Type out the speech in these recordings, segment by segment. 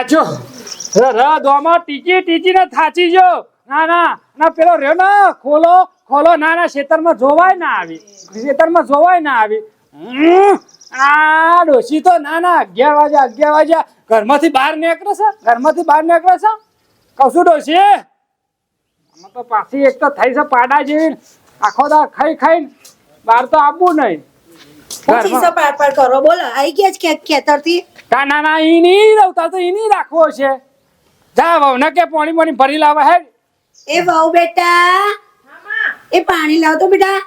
થાચો ર દોમાં ટીચી ટીચી ને થાચી જો ના ના ના પેલો રહ્યો ને ખોલો ખોલો ના ના ખેતરમાં જોવાય ના આવી. ખેતરમાં જોવાય ના આવી. આ ડોસી તો ના ના અગિયાર વાગ્યા અગિયાર વાગ્યા. ઘરમાંથી બહાર નીકળે છે? ઘરમાંથી બહાર નીકળે છે? કશું ડોશી. આમાં તો પાછી એક તો થઈ છે પાડા જેવી. આખો દા ખાઈ ખાઈ બહાર તો આવવું નહીં. પાર પાર કરો. બોલો આઈ ગયા છે ખેતરથી કા ના ના ઈ નહીં રવતા તો ઈ નહીં રાખવો છે. જા વાવ ને કે પાણી પાણી ભરી લાવે હે એ વાવ બેટા એ પાણી લાવ તો બેટા.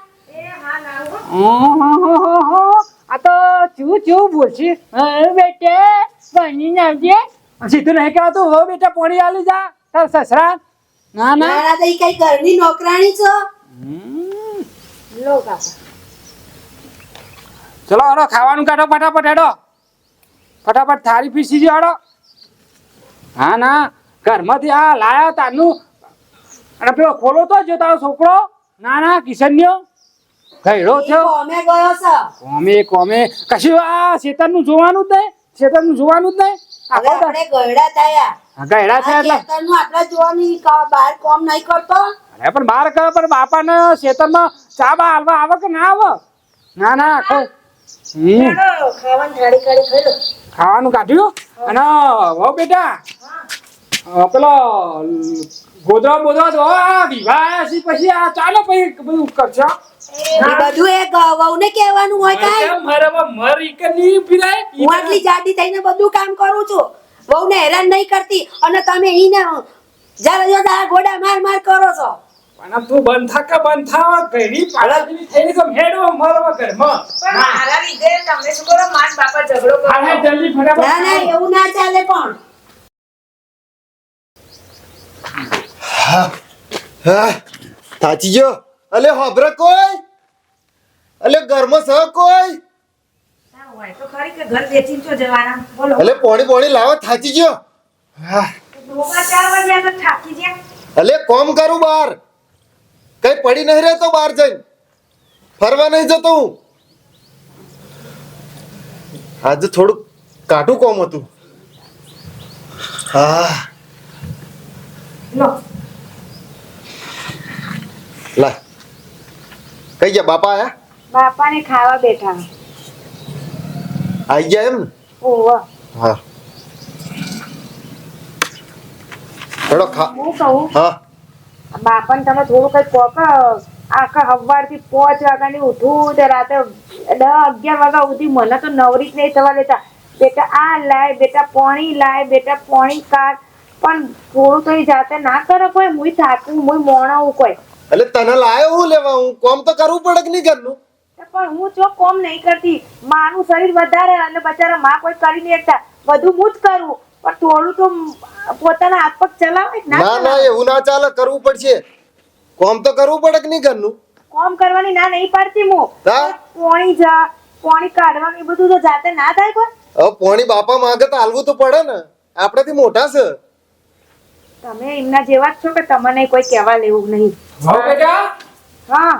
આ તો ચૂ ચૂ બોલશી. બેટે પાણી નાવજે સીધું નહીં કહેવાતું હો બેટા પાણી આલી જા તાર સસરા ના ના. મારા તો કઈ ઘરની નોકરાણી છો? લો કાકા ચલો હડો ખાવાનું કાઢો ફટાફટ હેડો. ફટાફટ થાળી પીસી જાડો હા ના ઘરમાંથી આ લાયા તારનું અને પેલો ખોલો તો જો તારો છોકરો. ના ના કિશન્યો ગયડો થયો. કોમે ગયો છે? કોમે કોમે. કશું આ શેતરનું જોવાનું જ નહીં. શેતરનું જોવાનું જ નહીં. હવે આપણે ગયડા થયા. ગયડા થયા એટલે. શેતરનું આપણે જોવાની બહાર કોમ નહીં કરતો? અરે પણ બહાર કયો પણ બાપાને શેતરમાં ચા બા હાલવા આવે કે ના આવે? ના ના આખો ખાવાની થાળી કાઢી ખાઈ ખાવાનું કાઢ્યું? અને હો બેટા પેલો ગોદરા બોદરા તો વિવાહ છે પછી આ ચાલો પછી બધું કરશો? બધું એ ગ- વહુને કહેવાનું હોય કાંઈ? કેમ મારે હવે કે નહીં ઊભી હું આટલી જાડી થઈને બધું કામ કરું છું. વહુને હેરાન નહીં કરતી. અને તમે ઈને જરા જરા ગોડા માર માર કરો છો. પણ તું બંધા બંધ થા પાડા જેવી થઈને તો હેડો મરવા ઘરમાં. પણ મારા લીધે તમે શું કરો માન બાપા ઝઘડો કરો. હા, હા, જલ્દી ફટાફટ ના ના એવું ના ચાલે પણ. હા થાચી ગયો. અલે હોબ્ર કોઈ? અલે ઘરમાં સહ કોઈ? તો ખરી કે ઘર વેચીને તો જવાના. બોલો. અલે પોણી પોણી લાવો થાચી ગયો. હા. ચાર વાગ્યા તો થાકી ગયા. અલે કોમ કરું બહાર કઈ પડી નહીં રહેતો બહાર જઈને. ફરવા નહીં જતો હું. આજે થોડું કાઠું કોમ હતું. હા. લા. કઈ ગયા બાપા આયા? બાપાને ખાવા બેઠા. આઈ ગયા એમ? ને હા. થોડો ખા. હું કહું? હા. બાપાને તમે થોડું કઈ પોક આખા પોચ પાંચ વાગ્યાની ઉઠું તે રાતે દસ અગિયાર વાગ્યા સુધી મને તો નવરી જ નહીં થવા દેતા. બેટા આ લાય બેટા પોણી લાય બેટા પોણી કાઢ. પણ થોડું તો એ જાતે ના કરો કોઈ હું થાકું હું મોણાવું કોઈ. એટલે તને લાયો હું લેવા હું કોમ તો કરવું પડે કે નહીં ઘરનું? પણ હું જો કોમ નહીં કરતી માનું શરીર વધારે અને બચારા માં કોઈ કરી નહીં શકતા. બધું હું જ કરું. પણ થોડું તો પોતાના હાથ પગ ચલાવે કે ના ના? એવું ના ચાલે કરવું પડશે. કોમ તો કરવું પડે કે નહીં ઘરનું? કોમ કરવાની ના નહીં પાડતી હું. હા? પોણી જા પોણી કાઢવાનું એ બધું તો જાતે ના થાય પણ હવે પોણી બાપા માંગે તો હાલવું તો પડે ને. આપણાથી મોટા છે. તમે એમના જેવા જ છો કે તમને કોઈ કહેવા લેવું નહીં. હા બેટા? હા.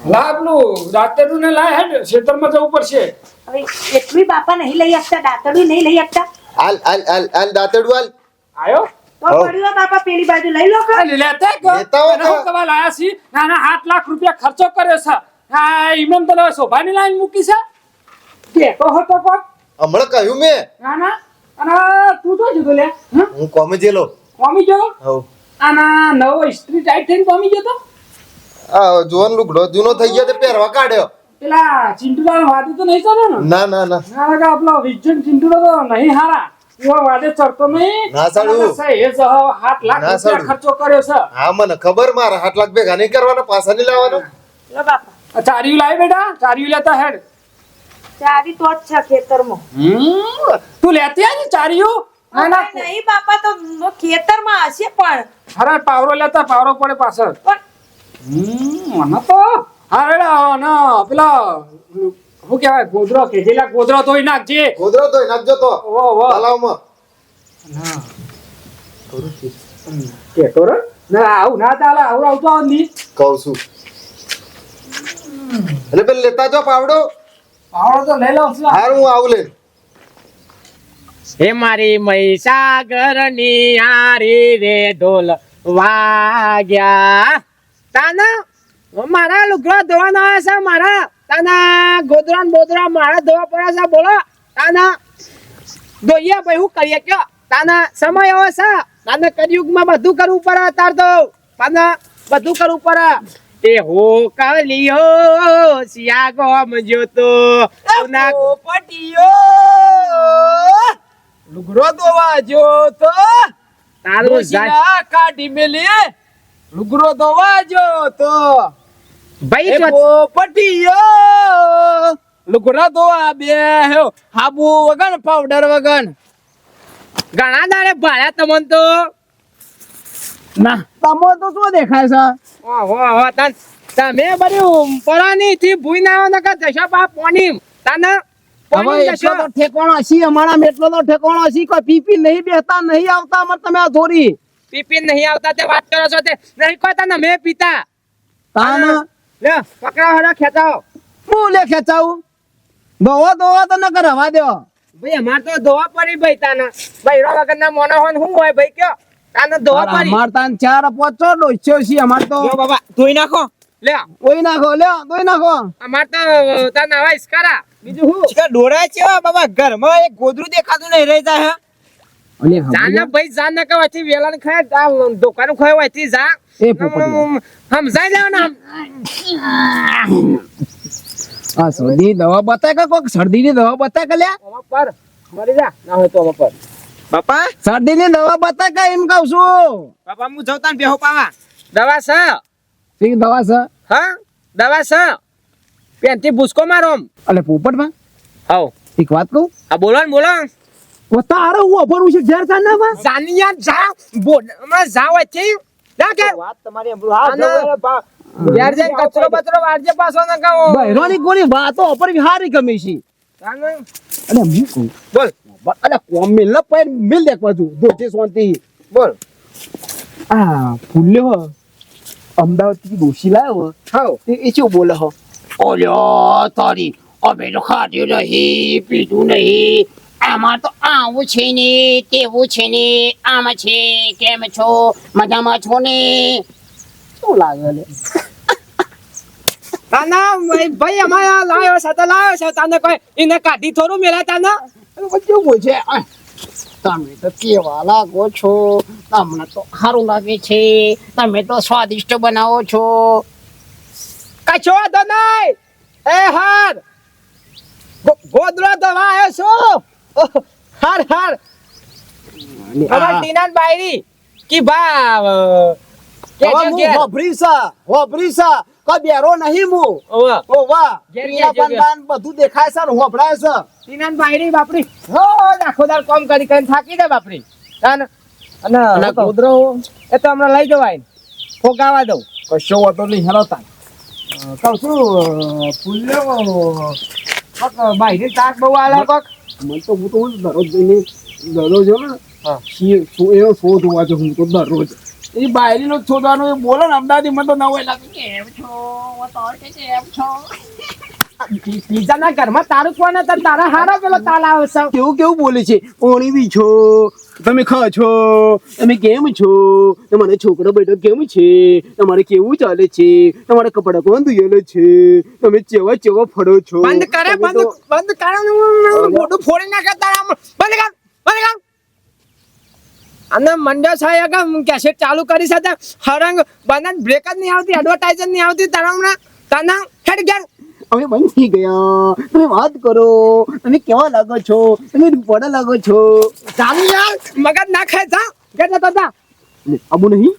લાગલું દાંતેડું ને લાય હેડ ખેતરમાં જવું પડશે. હવે એટલું બાપા નહીં લઈ શકતા દાંતડું નહીં લઈ શકતા. હાલ હાલ હાલ હાલ દાંતેડું હાલ. આયો? તો હઉ. બાપા પેલી બાજુ લઈ લો કે લેતા કે? લેતા હો હું કવા લાયા છી ના ના આઠ લાખ રૂપિયા ખર્ચો કર્યો છે. આ ઈમન તો શોભાની લાઈન મૂકી છે? કેતો હતો પણ હમણાં કહ્યું મેં. ના ના અને તું તો જતો લે હું? કોમી જેલો. કોમી ગયો હવ આના નવો ઇસ્ત્રી ટાઈટ થઈને કોમી ગયો તો આ જોન લુગડો જૂનો થઈ ગયો તે પહેરવા કાઢ્યો. પેલા ચિંટુડા વાદે તો નહીં ચાલે ને? ના ના ના. ના લગા આપણો વિજન ચિંટુડા તો નહીં હારા. એવો વાદે ચડતો નહીં. ના સાડું. અને સહેજ સાત લાખ ના રૂપિયા. ખર્ચો કર્યો છે. હા મને ખબર મારે આઠ લાખ ભેગા નહીં કરવાના પાછા નહીં લાવવાના. લો બાપા. આ ચાર્યું લાય બેટા ચાર્યું લેતા હેડ. ચારી તો જ છે ખેતરમાં. હમ, તું લેતી આવી ચાર્યું ના ના. નહીં બાપા તો ખેતરમાં હશે પણ. અરે પાવરો લેતા પાવરો પડે પાછળ. પણ હમ, મને તો અરે ના પેલા શું કહેવાય ગોદરો કેજેલા ગોદરો તોય નાખજે. ગોદરો તોય નાખજો તો. ઓ ઓ. તલાવમાં કેતો રે ના આવું ના તાલા આવું આવતો આવ કહું છું. એટલે પેલા લેતા જો પાવડો. પાવડો તો લઈ લઉં છું હારું હું આવું લે હે મારી મહીસાગરની હારી રે ઢોલ વાગ્યા. તાના? મારા લુગડા ધોવાના આવે છે મારા. તાના ગોદરા બોદરા મારા ધોવા પડે છે બોલો. તાના દોઈએ ભાઈ હું કરીએ કયો? તાના સમય આવે છે. તાના કળિયુગમાં બધું કરવું પડે તાર તો. તાના બધું કરવું પડે. એ હો કાલિયો સિયા ગોમ જોતો પટિયો લુગડો ધોવા જો તો તારું કાઢી મેલી લુગડો તો વાજો તો. ભાઈ પોપટીયો લુગડા ધોવા બે હેવ હાબુ વગન પાવડર વગન ઘણા દાડે ભાડ્યા તમન તો. ના તમો તો શું દેખાય છે? ઓહો હો તન તમે બધું પરાની થી ભૂઈ ના નકર જશા બા પોની તને તો ઠેકોણો હસી અમારા મેટલો નો ઠેકોણો હસી કોઈ પીપી નહીં બેહતા નહીં આવતા અમાર તમે આ ધોરી. પીપી નહીં આવતા તે વાત કરો છો તે. નહીં કોઈ તને મેં પીતા. તાનો? લે પકડા હરા ખેંચાઓ હું લે ખેંચાવું? દોવા દોવા તો ન કરવા દેવો ભાઈ અમાર તો ધોવા પડી ભાઈ તાને. ભાઈ રો વગર ના મોનો હોન હું હોય ભાઈ કયો? તાને દોવા પડી. અમાર તાન ચાર પોચો ડોસ્યો છે અમાર તો. યો બાબા ધોઈ નાખો. લે. ધોઈ નાખો લે ધોઈ નાખો. અમાર તો તાને હવા કરા બીજું શું ડોરા છે બાબા ઘરમાં એક ગોદરું દેખાતું નહીં રહી જાય અને જાને ભાઈ જાન ન કહે થી વેલા ને ખાય આ દુકાન ખાયથી જા. એ પોપટિયા. સમજાઈ લેવા ને આ શરદી દવા બતાય કે કોક શરદી ની દવા બતા કે લ્યા? પર મરી જા. ના હોય તો પર. બાપા? શરદી ની દવા બતા કે એમ કહું છું? બાપા હું જવતા ને બેહો પાવા. દવા છે. શી દવા છે? હા દવા છે. પેનથી ભૂસકો મારો. અલે પોપટમાં? હાઉ એક વાત કહું? આ બોલો ને બોલો. તારે હું અભરું છે ઘેર ચાર ના જાનિયા જા બોલ હમણાં જાવ છે. ના કે? વાત તમારી હંભળું. હા. યાર જે કચરો બચરો વાળજે પાછો ન કહો. બહેરોની કોની વાતો અપર હારી ગમી છે. અને હું બોલ. અલે કોમ મિલ ન પૈર મિલ દેખ બાજુ દોતે શાંતિ બોલ. આ ફૂલ્યો હો. અમદાવાદથી દોશી લાવ્યો હાઉ? એ શું બોલે હો? ઓલ્યો તારી અમે તો ખાધું નહીં પીધું નહીં. આમાં તો આવું છે ને તેવું છે ને આમ છે કેમ છો મજામાં છો ને? શું લાગે લે તાના ભાઈ અમારા લાયો છે તો લાયો છે તને કોઈ એને કાઢી થોડું મેલા તાના? કેવું છે? તમે તો કેવા લાગો છો? તમને તો સારું લાગે છે. તમે તો સ્વાદિષ્ટ બનાવો છો. કશો તો નહીં. એ હાર ગો- ગોદડો ધોવા આવ્યો છું. હાર હાર. અમાર ટીનાન બાયરી કી ભાવ? હવે હું હોભરી છે હોભરી છે કોઈ બેરો નહીં મુ ઓ વાહ. ઘેર પીલા ગયા, ઘેર ગયા. બંધાન બધું દેખાય છે ને હોભરાય છે ટીનાન બાયરી બાપરી. હો આખો દાર કામ કરી કરીને થાકી દે બાપરી. અને અને કુદરો એ તો હમણાં લઈ જવાય. ફોગાવા દઉં. કશો વાતો નહીં હેરો તાન. કહું છું કોક બાયરી તાક બહુ આલા કોક? મને તો હું તો હું દરરોજ જઈને દરરોજ ને એનો શો જોવા જાઉં હું તો દરરોજ. એ બાયરીનો છોડવાનો એ બોલે ને અમદાવાદી મને તો નવાઈ લાગે કેમ છો? કેમ છો? બીજાના ઘરમાં તારું કોણ તારા? હારા પેલો તાલ આવે કેવું કેવું બોલે છે? ઓણી બી છો તમે ખા છો? તમે કેમ છો? તમારે છોકરો બેટો કેમ છે? તમારે કેવું ચાલે છે? તમારા કપડા કોણ ધોયેલા છે? તમે ચેવા ચેવા ફરો છો? બંધ કરે બંધ બંધ કરે મોઢું ફોડી નાખે તારા બંધ કર બંધ કર. અને મંડળ સાહેબ કેસેટ ચાલુ કરી સાથે હરંગ બંધ બ્રેક જ નહીં આવતી એડવર્ટાઇઝ નહીં આવતી તારા હમણાં. તને હેડ ગયા અમે બંધ થઈ ગયા. તમે વાત કરો. તમે કેવા લાગો છો? તમે રૂપાળા લાગો છો? ચાલુ યાર મગજ ના ખાય જા. કે જતો જા. લે, નહીં?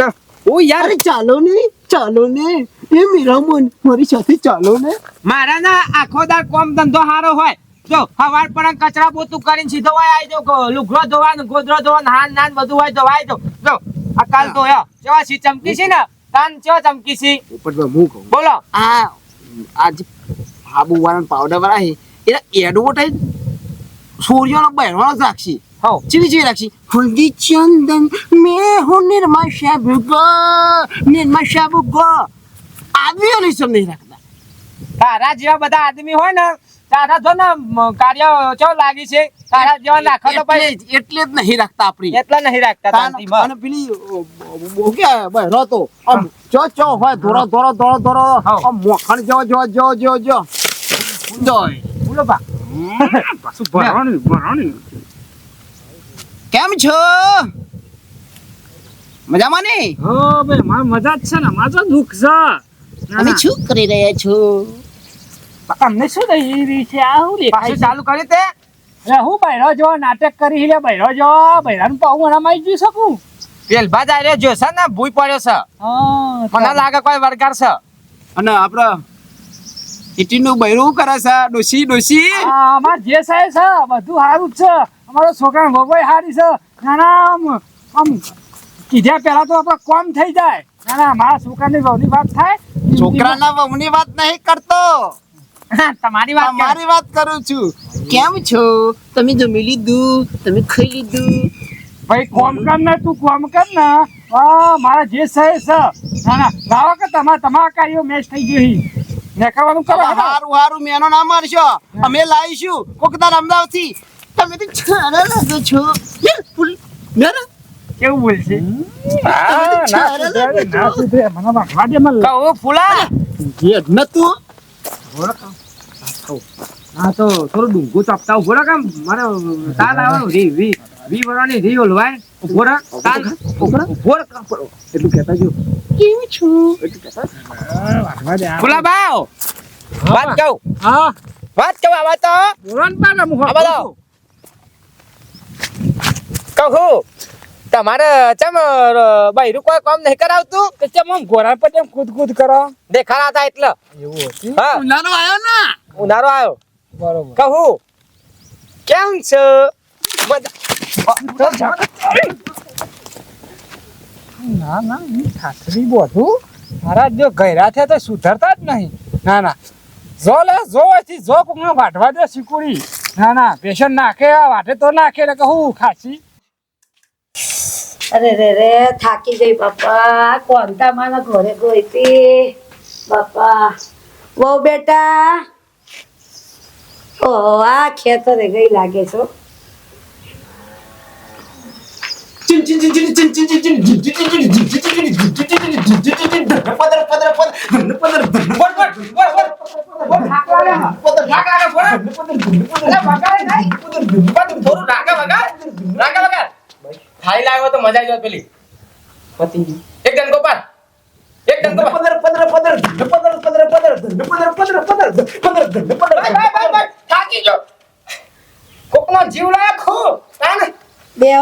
ના ઓ યાર. ચાલો ને ચાલો ને. એ મીરામન મારી સાથે ચાલો ને. મારા ના આખો દાર કોમ ધંધો હારો હોય. જો હવાર પર કચરા પોતું કરીને સીધો હોય આવી જાવ લુગડો ધોવાનું ગોદરો ધોવાનું હાન નાન બધું હોય તો આવી જાવ જો આ કાલ તો યા કેવા સી ચમકી છે ને? કાન ચો ચમકી છે ઉપરમાં હું કહું? બોલો. આ આજ હાબુ વાળા પાવડર વાળા છે એના એડવર્ટાઈઝ સૂર્યનો બહેરવાનો જ રાખશી. હો ચીવી ચીવી રાખશી. હલ્દી ચંદન મેં હું નિર્મા શાબુ ગો નિર્મા શાબુ આદમીઓ નહીં સમ નહીં રાખતા. તારા જેવા બધા આદમી હોય ને તારા જો ને કાર્ય ચો લાગી છે? તારા જેવા નાખો તો એટલે પછી જ એટલે જ નહીં રાખતા આપણી. એટલા નહીં રાખતા શાંતિમાં. અને પેલી બહુ બહેરો તો. આમ ચો ચો હોય ધોરો ધોરો ધોરો ધોરો. આમ મોખણ જો જો જો જો જો. જોય. બોલો બા. પાછું ભરવાનું ભરવાનું. કેમ છો? મજામાં ને? હો ભાઈ મારે મજા જ છે ને મારે તો દુઃખ છે. અને શું કરી રહ્યા છો? તમને શું થઈ રહી છે? આ પાછું ચાલુ કરી તે અરે હું બૈરો જો નાટક કરી લે બૈરો જો. બૈરાનું પાઉં મને આવી જઈ શકું પેલભા જાય રે છે ને ભૂઈ પડ્યો છે. મને લાગે કોઈ વરકાર છે. અને આપડે ઇટીનું બૈરું કરે છે? ડોસી ડોસી અમાર જે સાહેબ છે બધું સારું જ છે. અમારો છોકરા ભગવાઈ સારી છે. ના ના આમ આમ કીધા પહેલા તો આપણે કોમ થઈ જાય. ના ના મારા છોકરાની બહુની વાત થાય. છોકરાના વહુની વાત નહીં કરતો. તમારી વાત મારી વાત કરું છું. કેમ છો? તમે જમી લીધું? તમે ખાઈ લીધું? ભાઈ કોમ કર ને તું કોમ કર ને. હા મારા જે સહે છે. ના ના લાવો કે તમારા તમારા કાર્યો મેચ થઈ ગયો ને કરવાનું કરો હારું હારું મેનો ના મારશો. અમે લાવીશું કોકદાર અમદાવાદથી તમે તો છાના લાગો છો. ફૂલ મેરા. કેવું બોલશે? ના ના ના સુધરે. મને વાગવા દે હા તો થોડું ડુંગું ચપતા ઊભો રહો કેમ મારે તાલ આવવાનું. રી વી વી વરાની રી ઓલવાય. ઊભો રહો તાલ. ઊભો રહો. એટલું કહેતા જો કેમ છો? આ. બાવ વાત કહું. હા. વાત કહું આવા તો બોલો ને પાછા મુખો. આ બધો. કહું તમારે ચમ બૈરું કોઈ કામ નહીં કરાવતું? કે ચમ આમ ઘોડા પર કેમ કૂદ કૂદ કરો? દેખાડા હતા એટલે. એવું હતું? હા. ઉનાળો આવ્યો ને? ઉનાળો આવ્યો? બરોબર. કહું કેમ છે? ના ના હું ખાસરી બોધું મારા જો ગયરા થયા તો સુધરતા જ નહીં. ના ના. જો લે જો અહીંથી જો કોકને વાટવા દે સિકુરી ના ના પેશન્ટ નાખે આ વાટે તો નાખે એટલે કહું ખાસી. અરે રે રે થાકી ગઈ બાપા. કોણતા મારા ઘરે ગઈ હતી. બાપા. બહુ બેટા ઓ આ ખેતરે ગઈ લાગે છો ખાઈ લાવ્યો તો મજા આવી જાય પેલી. એક ડંકો પર એક ડંકો પર ભાઈ, ભાઈ, ભાઈ, ભાઈ, થાકી ગયો કોકનો જીવ લાખો તાને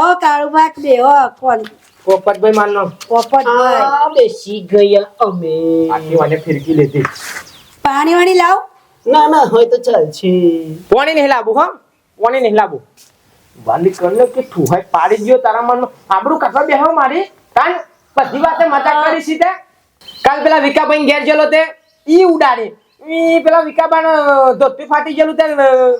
બેહો બે બેહો કોણ? પોપટભાઈ માનનો પોપટભાઈ. આ બેસી ગયા અમે. આખી વાને ફિરકી લેતી પાણી વાણી લાવ. ના ના હોય તો ચાલશે. પાણી નહીં લાવું હો. પાણી નહીં લાવું. વાલી કરને કે ઠુહાઈ પાડી ગયો તારા મનમાં. આબરૂ કસા બેહો મારી. કાન બધી વાતે મજાક કરી સીધે કાલ પેલા વિકાભાઈ ઘેર ગયેલો તે ઈ ઉડાડે. ઈ પેલા વિકાબાન ધોતી ફાટી ગયેલું તે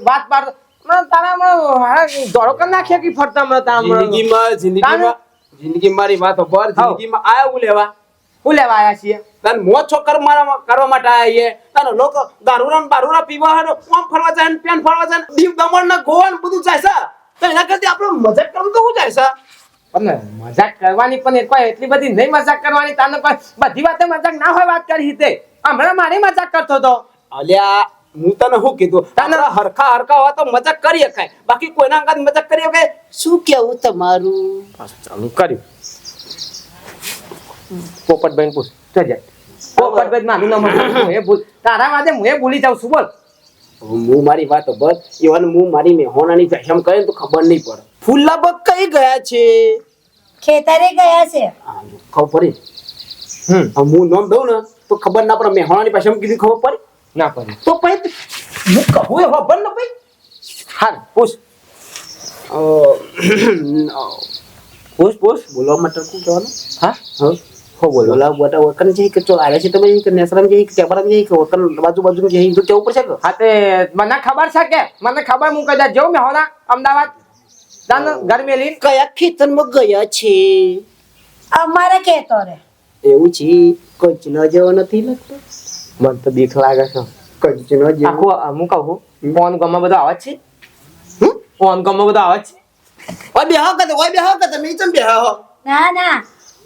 વાત પાડ મને તારા મને હારા કરી નાખ્યા કે ફરતા મને તારા જિંદગીમાં જિંદગીમાં જિંદગી મારી વાતો પર જિંદગીમાં આયા હું લેવા? હું લેવા આયા છીએ? તન મોજ છો મારા કરવા માટે આયા છીએ? તને લોકો દારૂરા બારૂરા પીવા હારો આમ ફરવા જાય ને પેન ફરવા જાય દીવ દમણ ને ગોવા ને બધું જાય છે. તો એના કરતી આપણે મજાક કરવું તો શું જાય છે? પણ મજાક કરવાની પણ કોઈ એટલી બધી નહીં મજાક કરવાની. તાને કોઈ બધી વાતે મજાક ના હોય વાત કરી તે હમણાં મારી મજાક કરતો હતો. અલ્યા હું તને શું કીધું? તને- હરખા હરખા હોય તો મજાક કરી શકાય. બાકી કોઈના અંગાત મજાક કરી શકાય શું કેવું તમારું? ચાલુ કર્યું પોપટભાઈ પૂછ. તો જાય પોપટભાઈ મારું નામ હું એ ભૂલ તારા માટે હું એ ભૂલી જાઉં છું બોલ. હું મારી વાત બસ. ઈવન હું મારી મેહોણાની ભાષામાં કરે તો ખબર નહીં પડે. ફૂલાબગ કઈ ગયા છે? ખેતરે ગયા છે. ખબર પડી. હમ. હું નામ દઉં ને તો ખબર ના પડે. મેહોણાની ભાષામાં કીધું ખબર પડી? ના કરી તો પછી હું કહું એ ખબર ને ભાઈ હાલ પૂછ. પૂછ પૂછ બોલવા માટે શું કહેવાનું? હા? હા? હો બોલો. બોલા. બોટા વકન જે કે ચો આવ્યા છે તમે કે નેસરામ જે કે કેબરામ જે કે વકન બાજુ બાજુ જે તો કેવું પડશે કે? હા તે મને ખબર છે કે. મને ખબર હું કદા જઉં મે હોના અમદાવાદ. દાન ઘર લઈ કયા ખેતરમાં ગયા છે? અમારે કહેતો રે એવું છે? કંચનો જેવો નથી લાગતો? મને તો બીક લાગે છે. કંચનો જે આખું હું કહું ફોન ગામમાં બધો આવે છે? ફોન ગામમાં બધો આવે છે? ઓય બેહો કે ઓય બેહો કે તમે ચમ બેહો? ના ના.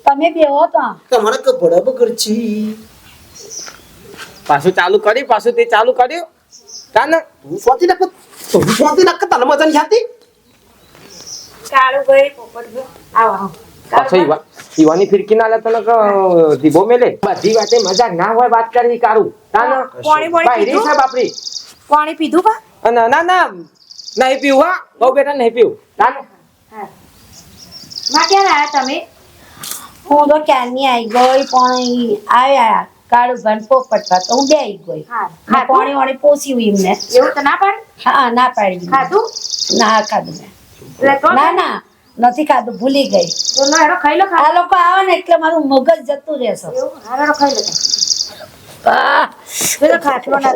તમે બેહો તો. તમારે કે ભડા બગર છે પાછું ચાલુ કરી પાછું તે ચાલુ કર્યું. તાને તું સોતી નાખ. તું સોતી નાખ તને મજા નહીં આવતી કાળુભાઈ પોપટ આવો આવો. પાછો ઈવા ઈવાની ફિરકી ના લેતો નક કે દીબો મેલે. બધી વાતે મજાક ના હોય વાત કરી. કારું તાને પાણી પાણી બાયરી પીધું સાહેબ આપણી પાણી પીધું બા? ના ના ના. નહીં પીવું હા. બહુ બેટા નહીં પીવું. તાને માં ક્યારે આયા તમે? હું તો ક્યારની આવી ગઈ પણ આવ્યા કાળું ઘન પોપટ તો હું બે આવી ગઈ. હા. પાણી વાણી પોસી એમને એવું તો ના પાડે? હા ના પાડી. ખાધું? ના ખાધું મેં. ના? ના. નથી ખાધું ભૂલી ગઈ. તો ખાઈ લો આ લોકો આવે ને એટલે મારું મગજ જતું રહેશે. એવું? હા હેડો ખાઈ લો. તો. પેલો ખાટલો ના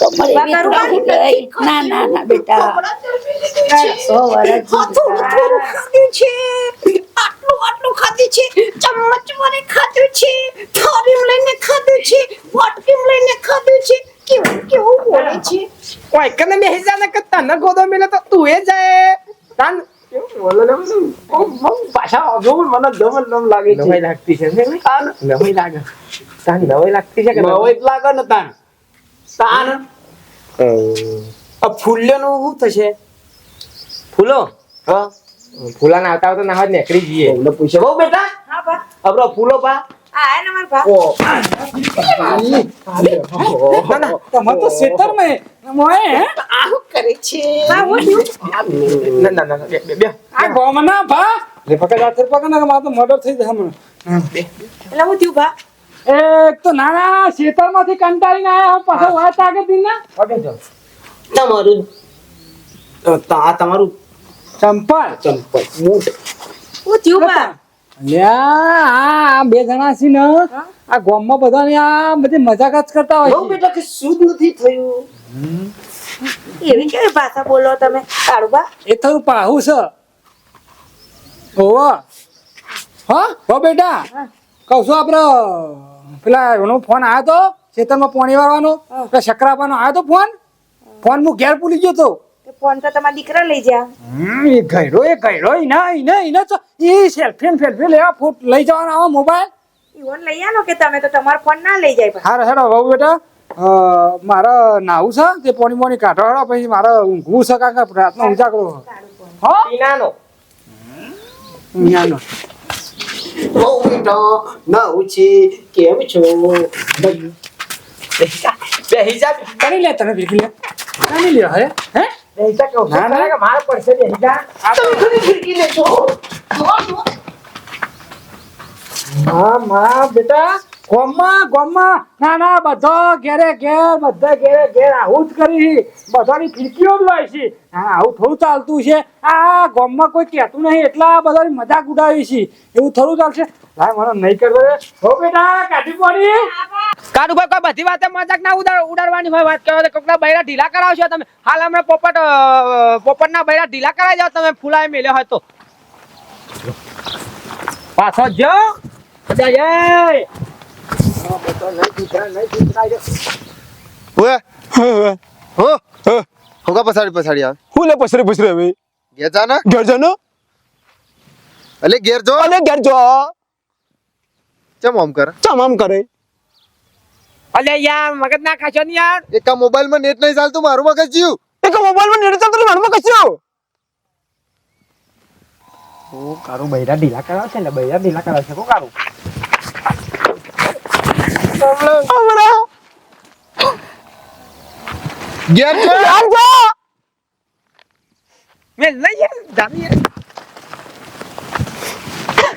કમર એવી બા, કરું તૂટી ગઈ. ના ના ના બેટા. સો વર્ષ ખાધું છે. આટલું આટલું ખાધું છે. ચમચ વડે ખાધું છે. થાળીમાં લઈને ખાધું છે. વાટકીમાં લઈને ખાધું છે. કેવું કેવું બોલે છે? કોઈ કને બેસી જા ને કે ન ગોદો મિલે તો તું એ જાય. તાન ને શું થશે? ફૂલો? હા. ફૂલા ના આવતા હોય તો ના હોય નીકળી જઈએ. પૂછે. બહુ બેટા? આપણો ફૂલો પા. ને મારા બા ના ના તમાર તો ખેતરમાં મોય હે? આવું કરે છે. બા હું થયું ના ના ના બે બે બે. આ ગોમના ભા. લે પકડ આ પકડ ના મારે તો મર્ડર થઈ જાય હમણાં. એટલે હું થયું બા એક તો નાના ખેતરમાંથી કંટાળીને આયા પાછો વાત આગળ દી ના. તમારું. તા- તમારું. ચંપલ. ચંપલ. મૂઠ હું થયું બા આ આ બે જણા છે ને આ ગામમાં બધી મજાક જ કરતા હોય બેટા કે શુદ્ધ નથી થયું? એવી કેવી ભાષા બોલો તમે? કાળું બા એ થોડું પાહું છે. ઓવો હા હો બેટા. કહું છું આપડે પેલા એનો ફોન આવ્યો તો માં પાણી વાળવાનો સકરાપાનો આવ્યો તો ફોન? ફોન હું ઘેર ભૂલી ગયો તે. ફોન તો તમારા દીકરા લઈ જા હમ, એ ગયડો એ ગયડો ઈના ઈને ઈને તો એ સેલ્ફી સેલ્ફી લેવા ફોટ લઈ જવાનો આવો મોબાઈલ ઈવન લઈ આલો કે તમે તો તમારો ફોન ના લઈ જાય હારો હેડો બાબુ બેટા અ, મારે નાવું છે તે પોણી પોણી કાઢો હેડો પછી મારે ઊંઘવું છે કાકા રાતનો ઉજાગરો. હો? પીનાનો ન્યાનો. બહુ બેટા ના છે કેમ છો? બેસી જા કરી લે તને બિલકુલ લે. કરી લે હે? હે? જા કહું ના. કે મારે પડશે બેસી જા તમે ઘણી ફિરકી લેશો હા માં બેટા. ગોમમાં ગોમમાં ના ના બધો ઘેરે ઘેર બધા ઘેરે ઘેર આવું જ કરી બધાની ફીરકીઓ જ હોય છે હા આવું થોડું ચાલતું છે. આ ગોમમાં કોઈ કહેતું નહીં એટલા બધાની મજાક ઉડાવી છે એવું થોડું ચાલશે. ભાઈ મને નહીં કરવો રે. હો બેટા કાઢી પડી કાઢું ભાઈ કોઈ બધી વાતે મજાક ના ઉડાડ ઉડાડવાની હોય વાત કરો કોકના બૈરા ઢીલા કરાવશો તમે. હાલ હમણાં પોપટ પોપટના બૈરા ઢીલા કરાવી જાવ તમે ફૂલાઈ મેલ્યો હોય તો. પાછો જો બધા એ ઓએ હો હોગા પસાડી પસાડી આવે હું લે પસરે પસરે હવે. ઘેર જા ને. ઘેર જાનો અલે ઘેર જો. અલે ઘેર જો. ચમ આમ કરે? ચમ આમ કરે. અલે યાર મગજ ના ખાશો ને યાર? એક આ મોબાઈલમાં નેટ નહીં ચાલતું મારું મગજ જીવ. એક મોબાઈલમાં નેટ ચાલતું મારું મગજ કશું ઓ કારો બૈરા ઢીલા કરાવશે ને બૈરા ઢીલા કરાવશે કો કારો? હમણાં. ઘેર લઈ જામી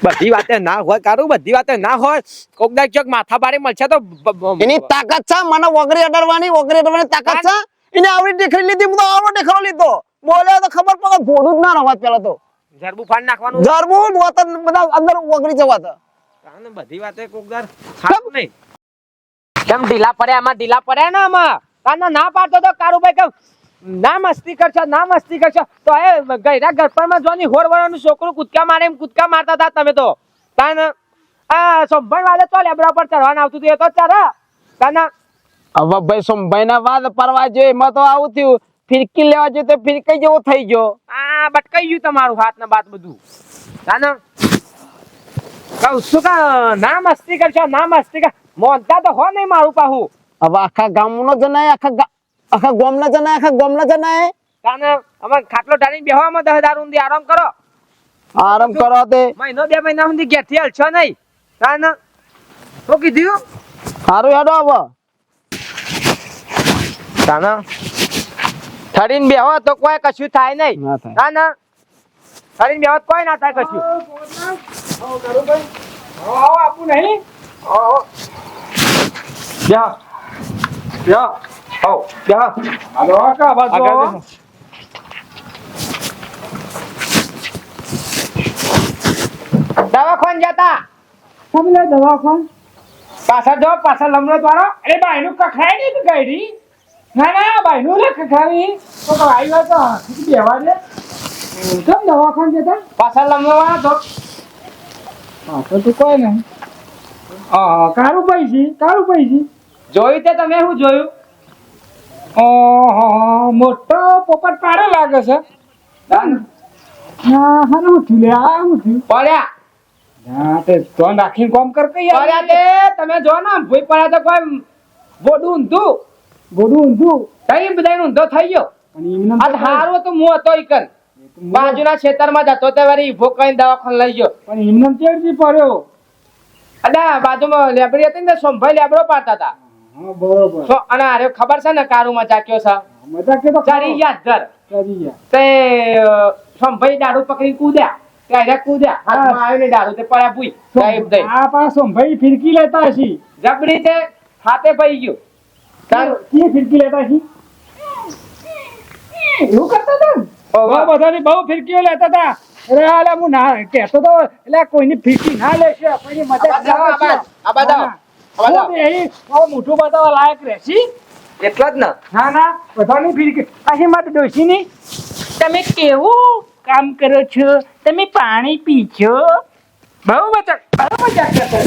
બધી વાતે ના હોય કારું? બધી વાતે ના હોય. કોક દા ચોક માથા બારે મળશે તો એની તાકાત છે? મને ઓગરી અડરવાની ઓગરી અડરવાની તાકાત છે? એને આવડી દેખરી લીધી હું તો આવડો દેખરો લીધો. બોલ્યો તો ખબર પડે ભોડું જ ના રવાત પેલા તો. જરબુ ફાડ નાખવાનું. જરબુ વતન બધા અંદર ઓગરી જવા હતા બધી વાતે કોકદાર સારું નહીં. કેમ ઢીલા પડ્યા આમાં ઢીલા પડ્યા ને આમાં? તાને ના પાડતો તો કારુભાઈ કેમ ના મસ્તી કરશો ના મસ્તી કરશો. તો એ ગયરા ગરપણમાં જોની હોર વળવાનું છોકરું કૂદકા મારે એમ કૂદકા મારતા હતા તમે તો. તાન આ સંભાળ વાલે તો લેબડા પર ચડવાનું આવતું હતું એ તો ચડે તાના હવે ભાઈ સોમભાઈ ના વાત પરવા જોઈએ એમાં તો આવું થયું. ફિરકી લેવા જોઈએ તો ફિરકી જેવો થઈ ગયો. આ બટકાઈ ગયું તમારું હાથ ના બાત બધું. તાના કહું શું કા ના મસ્તી કરશો ના મસ્તી કર મોનતા તો હો નહીં મારું પાહું. હવે આખા ગામનો જનાય આખા આખા ગામના જનાય આખા ગામના જનાય. કાને અમે ખાટલો ઢાળીને બેહવામાં દસ હજાર ઊંધી આરામ કરો. આરામ કરો તે. મહિનો બે મહિના સુધી ઘેરથી હલશો નહીં. કાને? તો કીધું? સારું હેડો હવે. કાને? ઠરીને બેહો તો કોઈ કશું થાય નહીં. ના. ના ના થડીને બેહો તો કોઈ ના થાય કશું. આવો આપું નહીં. બેહો આવો. બેહો હાલો કા બાજુ આગળ આવો. બેસો. દવાખાન જતા. સમજે દવાખાન? પાછા જો પાછા લમણો વાળો અરે બાયનું કખરાય નહીં તું ગઈડી ના ના બાયનું લે કખરાવી. તો તો આવી વાત તો બેવા દે. કેમ દવાખાન જતા? પાછા લમણો વાળા તો. હા તો તું કોઈ નહીં. હા કારું પૈસી કારું પૈસી. જોયું તે તમે? શું જોયું? ઓહો મોટો પોપટ પાડો લાગે છે. હા હા હું થયું લે આ હું થયું પડ્યા. તે ધ્યાન રાખીને કામ કર કે યાર. પડ્યા તે તમે જો ને ભૂઈ પડ્યા તો કોઈ બોડું ઊંધું. ગોડું ઊંધું? કઈ બધા ઊંધો થઈ ગયો. આ હારું હું હતો ઈકન બાજુના ખેતરમાં જતો તે વળી ઊભો કરીને દવાખાને લઈ ગયો. પણ એમને ચેડથી પડ્યો. અદા બાજુમાં લેબડી હતી ને સોમભાઈ લેબડો પાડતા હતા. હા બરોબર. સો અને આરે ખબર છે ને કારુમાં ચાક્યો છે? મજા કે તો ગયા ધર. તે સંભાઈ દારૂ પકડી કૂદ્યા. ત્યારે કૂદ્યા. હાથમાં તે પડ્યા ભૂઈ. સાહેબ દઈ આ ફિરકી લેતા તે હાથે પડી ગયો. તાર કે ફિરકી લેતા હશી? એવું કરતા હતા? બહુ બધાની બહુ ફિરકીઓ લેતા હતા. અરે હું ના કહેતો તો એટલે કોઈની ફિરકી ના લેશે કોઈની મદદ આ મોટું બતાવવા લાયક રહેશી? એટલો જ ના? ના ના બધાની ફિરકી અહીં મારે ડોશીની તમે કેવું કામ કરો છો? તમે પાણી પી છો? બહુ મજા બહુ હતા.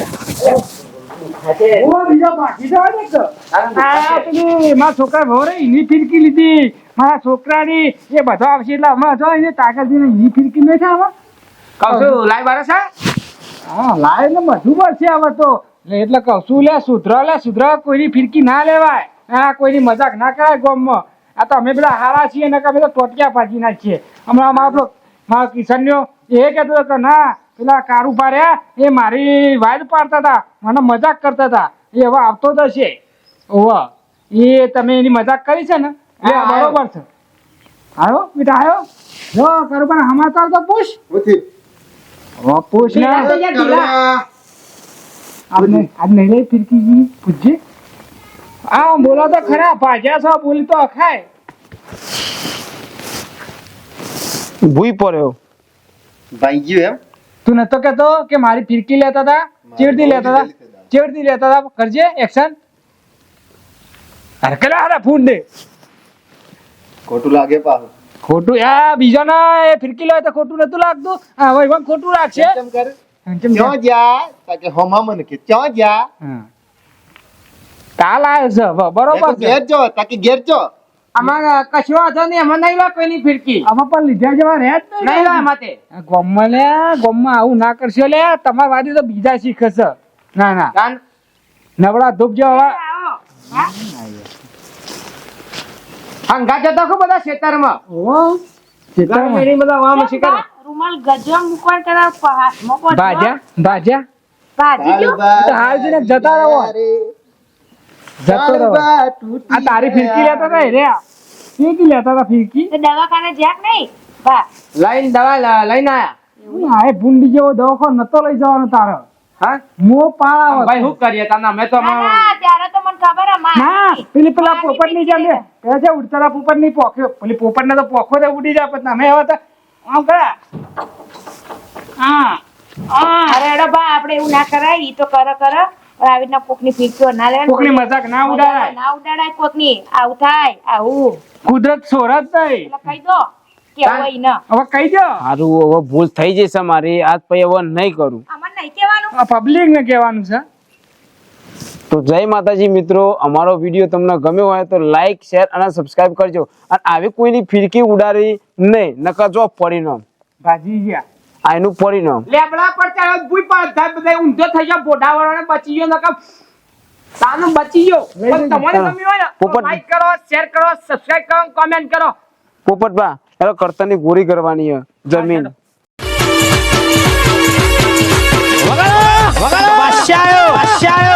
મારા છોકરા રહી, એની ફિરકી લીધી. મારા છોકરાની એ બધા આવશે એટલે અમે જો એને તાકાતથી એની ફિરકી નહીં થાય કઉ છું લાય બારે છે હા લાય ને બધું પડશે હવે તો. એટલે એટલે કહું છું લે સુધરો લે સુધરો કોઈની ફિરકી ના લેવાય. હા કોઈની મજાક ના કરાય ગોમમાં. આ તો અમે પેલા હારા છીએ ને અમે તો ટોટિયા પાછી ના છીએ હમણાં અમારો પેલો મારો કિશનનો એ કહેતો હતો કે ના પેલા કારું પાડ્યા એ મારી વાઈડ પાડતા હતા મને મજાક કરતા હતા. એ હવે આવતો જ હશે. ઓવા એ તમે એની મજાક કરી છે ને? એ. બરોબર છે. આવ્યો? બેટા આવ્યો? જો કરું પણ સમાચાર તો પૂછ. પૂછ. ને. ઢીલા. આપને લે લઈ પૂછજે આ બોલો તો ખરા ભાજ્યા છો બોલી તો અખાય. ભૂઈ પડ્યો. ભાઈ ગયો એમ? તું નતો કેતો કે મારી ફિરકી લેતા હતા? ચેડથી લેતા હતા? ચેડથી લેતા હતા? કરજે એક્શન અરે કેલા હારા ફૂન દે. ખોટું લાગે પાછું. ખોટું આ બીજા ના એ ફિરકી લે તો ખોટું નતું લાગતું. હા હવે ખોટું લાગશે કેમ કરે? ક્યાં જા તાકે હોમા મને કે ક્યાં જા હા. કાલ આવ્યો છે હવે બરોબર છે ઘેર જો તાકે ઘેર જો અમાર કશો વાંધો નહીં એમાં નહીં લા કોઈની ફિરકી આમાં પણ લીધા જવા રહે જ નહીં લા આમાં તે લે ગામમાં આવું ના કરશો લે તમાર વાડી તો બીજા શીખે છે ના ના કાન નવડા ધૂપ હવે હંગા જતા તો બધા ખેતરમાં ઓ ખેતરમાં. બધા વામ શીખર રૂમાલ ગજવા મૂકવાનું કરા હાથમાં પહોંચવા. ભાજ્યા? ભાજ્યા? ભાજી ગયો? તો હાલ જઈને જતા રહો. જતો રહો. આ તારી ફિરકી લેતા હતા રે. ફિરકી લેતા તા ફિરકી? તો દવાખાને જ્યાં નહીં? બા. લઈને દવા લઈને આયા. હા એ ભૂંડી જેવો દવાખાનો નતો લઈ જવાનો તારો. હા? મો પાળા ભાઈ શું કરીએ? તને અમે તો ના, ત્યારે તો મને ખબર હે, માં ના. પેલી પેલા પોપટની જેમ લે પેલા જે ઉડતારા પોપટની પોખ્યો પેલી પોપટ ને તો પોખો રે ઉડી જાય પણ તમે હવે તો હા. અરે એડો બા આપણે એવું ના કરાય ઈ તો કરે કરે. આવી રીતના કોકની ફીરકીઓ ના લેવાની કોકની મજાક ના ઉડાડાય. ના ઉડાડાય કોકની. આવું થાય આવું. કુદરત સોરત નહીં. એટલે કહી દો કે હોય ન. હવે કહી દો. હારું હવે ભૂલ થઈ જશે મારી. આજ પછી હવે નહીં કરું. અમને નહીં કહેવાનું. આ પબ્લિક ને કહેવાનું છે. તો જય માતાજી મિત્રો અમારો વીડિયો તમને ગમ્યો હોય તો લાઈક શેર અને સબસ્ક્રાઇબ કરજો. અને આવી કોઈની ફિરકી ઉડાડી નહીં નકર જો પરિણામ ભાજી ગયા. આનું પરિણામ લેબડા પર ચાલો ભૂઈ પર થાય બધા ઊંધો થઈ ગયો બોડા વાળાને બચી ગયો નકર તાનો બચી ગયો. પણ તમારે ગમ્યું હોય ને લાઈક કરો શેર કરો સબસ્ક્રાઇબ કરો કમેન્ટ કરો. પોપટભા એનો કર્તનની ગોરી કરવાની છે જમીન. વગાડો વગાડો. બાદશાહ બાદશાહ.